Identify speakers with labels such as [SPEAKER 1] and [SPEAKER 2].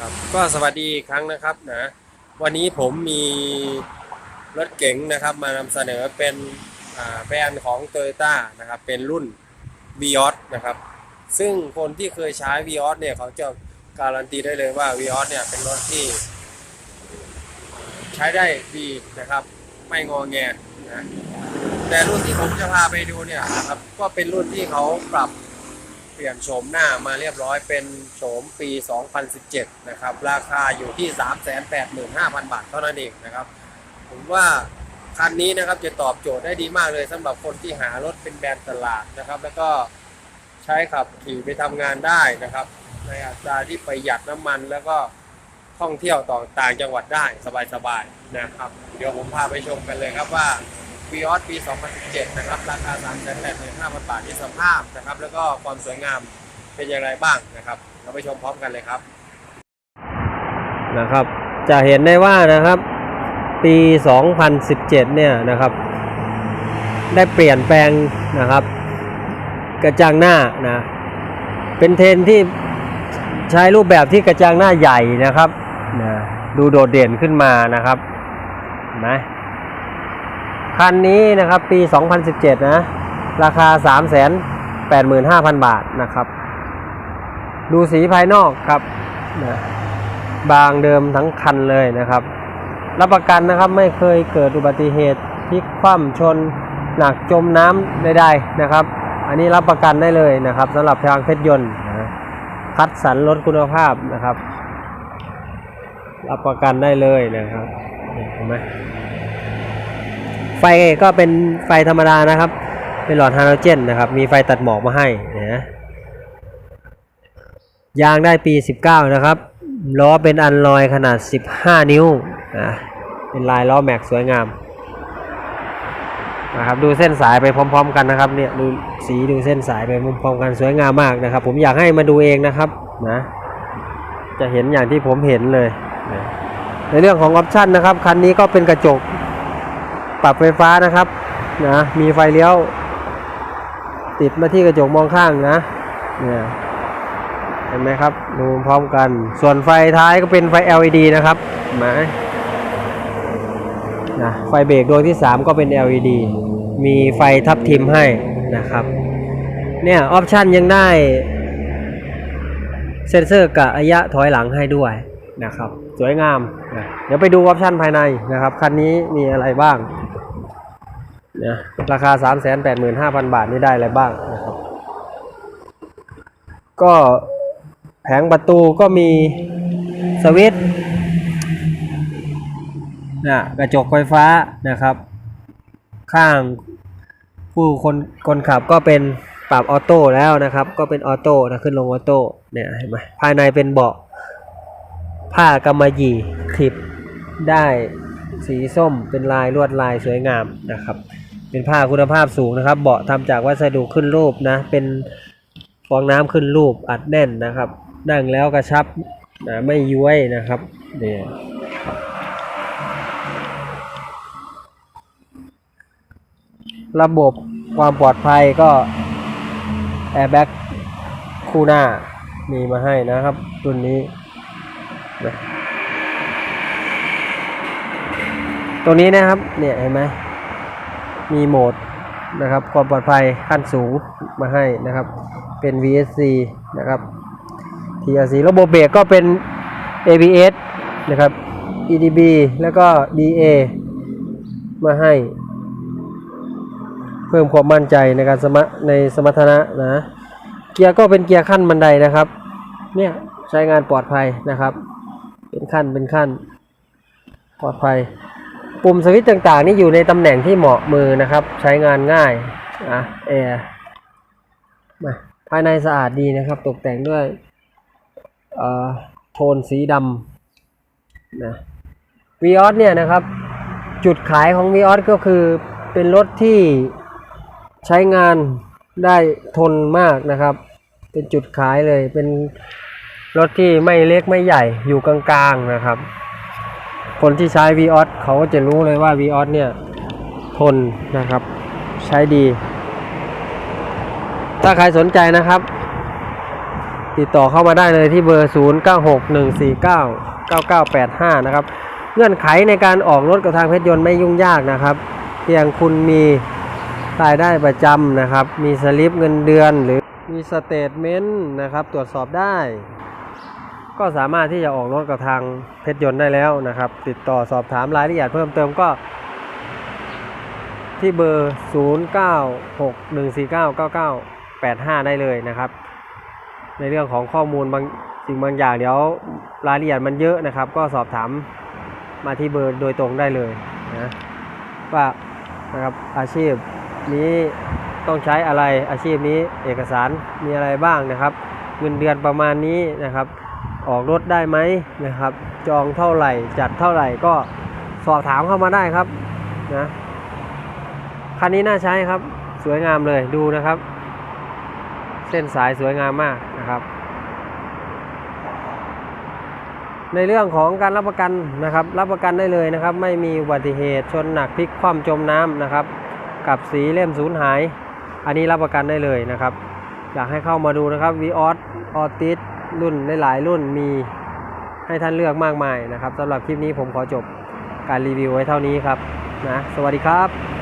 [SPEAKER 1] ครับก็สวัสดีอีกครั้งนะครับนะวันนี้ผมมีรถเก๋งนะครับ มานำเสนอเป็นอ่าแบรนด์ของ t o y ยต้นะครับ เป็นรุ่น v ีออสนะครับ ซึ่งคนที่เคยใช้ v ีออสเนี่ยเขาจะการันตีได้เลยว่า v ีออสเนี่ยเป็นรถที่ ใช้ได้ดีนะครับ ไม่งอแงนะแต่รุ่นที่ผมจะพาไปดูเนี่ยนะครับ ก็เป็นรุ่นที่เขาปรับ ปลี่ยนโฉมหน้ามาเรียบร้อยเป็นโฉมปี 2017 นะครับ ราคาอยู่ที่ 385,000 บาทเท่านั้นเองนะครับ ผมว่าคันนี้นะครับจะตอบโจทย์ได้ดีมากเลยสำหรับคนที่หารถเป็นแบรนด์ตลาดนะครับ แล้วก็ใช้ขับขี่ไปทำงานได้นะครับ ในอัตราที่ประหยัดน้ำมันแล้วก็ท่องเที่ยวต่อต่างจังหวัดได้สบายๆนะครับ เดี๋ยวผมพาไปชมกันเลยครับว่า v ีออสปี 2017 นะครับ ราคา 385,000 บาทที่สภาพนะครับ แล้วก็ความสวยงามเป็นอย่างไรบ้างนะครับ เราไปชมพร้อมกันเลยครับ
[SPEAKER 2] นะครับ จะเห็นได้ว่านะครับ ปี 2017 เนี่ยนะครับ ได้เปลี่ยนแปลงนะครับ กระจังหน้านะ เป็นเทรนที่ใช้รูปแบบที่กระจังหน้าใหญ่นะครับนะดูโดดเด่นขึ้นมานะครับนไหม คันนี้นะครับปี 2017 นะ ราคา 385,000 บาทนะครับ ดูสีภายนอกครับนะบางเดิมทั้งคันเลยนะครับ รับประกันนะครับไม่เคยเกิดอุบัติเหตุพลิกคว่ำชนหนักจมน้ำใดๆนะครับ อันนี้รับประกันได้เลยนะครับสำหรับทางเพชรยนต์นะคัดสรรรถคุณภาพนะครับ รับประกันได้เลยนะครับเห็นไหม ไฟก็เป็นไฟธรรมดานะครับ เป็นหลอดฮาโลเจนนะครับ มีไฟตัดหมอกมาให้นะยางได้ปี 19 นะครับ ล้อเป็นอันลอยขนาด 15 นิ้วอะเป็นลายล้อแม็กสวยงามนะครับดูเส้นสายไปพร้อม ๆ กันนะครับเนี่ยดูสีดูเส้นสายไปพร้อมๆกันสวยงามมากนะครับ ผมอยากให้มาดูเองนะครับนะจะเห็นอย่างที่ผมเห็นเลย ในเรื่องของออปชันนะครับ คันนี้ก็เป็นกระจก ปรับไฟฟ้านะครับนะมีไฟเลี้ยว ติดมาที่กระจกมองข้างนะเนี่ยเห็นไหมครับดูพร้อมกัน ส่วนไฟท้ายก็เป็นไฟ LED นะครับเห็นไหมนะไฟเบรกดวงที่ 3 ก็เป็น LED มีไฟทับทิมให้นะครับ เนี่ยออปชันยังได้เซ็นเซอร์กะระยะถอยหลังให้ด้วยนะครับ สวยงามนะเดี๋ยวไปดูออปชันภายในนะครับ คันนี้มีอะไรบ้าง นะราคา 385,000 บาทนี่ได้อะไรบ้างนะครับ ก็แผงประตูก็มีสวิตช์นะกระจกไฟฟ้านะครับ ข้างผู้คนคนขับก็เป็นปรับออโต้แล้วนะครับ ก็เป็นออโต้นะขึ้นลงออโต้เนี่ยเห็นไหมภายในเป็นเบาะผ้ากำมะหยี่คลิปได้สีส้มเป็นลายลวดลายสวยงามนะครับ เป็นผ้าคุณภาพสูงนะครับ เบาะทำจากวัสดุขึ้นรูปนะ เป็นฟองน้ำขึ้นรูปอัดแน่นนะครับ นั่งแล้วกระชับนะไม่ย้วยนะครับเนี่ยระบบความปลอดภัยก็แอร์แบ็กคู่หน้ามีมาให้นะครับ รุ่นนี้นะตัวนี้นะครับเนี่ยเห็นไหม มีโหมดนะครับความปลอดภัยขั้นสูงมาให้นะครับ เป็น VSC นะครับ TRC ระบบเบรกก็เป็น ABS นะครับ EDB แล้วก็ DA มาให้ เพิ่มความมั่นใจในการสมะในสมรรถนะนะเกียร์ก็เป็นเกียร์ขั้นบันไดนะครับ เนี่ยใช้งานปลอดภัยนะครับ เป็นขั้นเป็นขั้นปลอดภัย ปุ่มสวิตช์ต่างๆ นี่อยู่ในตำแหน่งที่เหมาะมือนะครับ ใช้งานง่ายอะแอร์มาภายในสะอาดดีนะครับ ตกแต่งด้วยโทนสีดำนะวีออสเนี่ยนะครับ จุดขายของวีออสก็คือเป็นรถที่ใช้งานได้ทนมากนะครับ เป็นจุดขายเลยเป็นรถที่ไม่เล็กไม่ใหญ่อยู่กลางๆนะครับ คนที่ใช้ v ีออสเขาก็จะรู้เลยว่า v ีออสเนี่ยทนนะครับ ใช้ดี ถ้าใครสนใจนะครับติดติดต่อเข้ามาได้เลยที่เบอร์ 0961499985 นะครับ เงื่อนไขในการออกรถกับทางเพชรยนต์ไม่ยุ่งยากนะครับ เพียงคุณมีรายได้ประจำนะครับ มีสลิปเงินเดือนหรือมีสเตทเมนต์นะครับ ตรวจสอบได้ ก็สามารถที่จะออกรถกับทางเพชรยนต์ได้แล้วนะครับ ติดต่อสอบถามรายละเอียดเพิ่มเติมก็ ที่เบอร์ 0961499985 ได้เลยนะครับ ในเรื่องของข้อมูลบางสิ่งบางอย่างเดี๋ยวรายละเอียดมันเยอะนะครับ ก็สอบถามมาที่เบอร์โดยตรงได้เลยนะว่านะครับอาชีพนี้ต้องใช้อะไรอาชีพนี้เอกสารมีอะไรบ้างนะครับ เงินเดือนประมาณนี้นะครับ ออกรถได้ไหมนะครับ จองเท่าไหร่จัดเท่าไหร่ก็สอบถามเข้ามาได้ครับนะคันนี้น่าใช้ครับ สวยงามเลยดูนะครับ เส้นสายสวยงามมากนะครับ ในเรื่องของการรับประกันนะครับ รับประกันได้เลยนะครับ ไม่มีอุบัติเหตุชนหนักพลิกคว่ำจมน้ำนะครับ กับสีเล่มสูญหาย อันนี้รับประกันได้เลยนะครับ อยากให้เข้ามาดูนะครับ v ีออสออติส รุ่นหลายๆรุ่นมีให้ท่านเลือกมากมายนะครับสำหรับคลิปนี้ผมขอจบการรีวิวไว้เท่านี้ครับนะสวัสดีครับ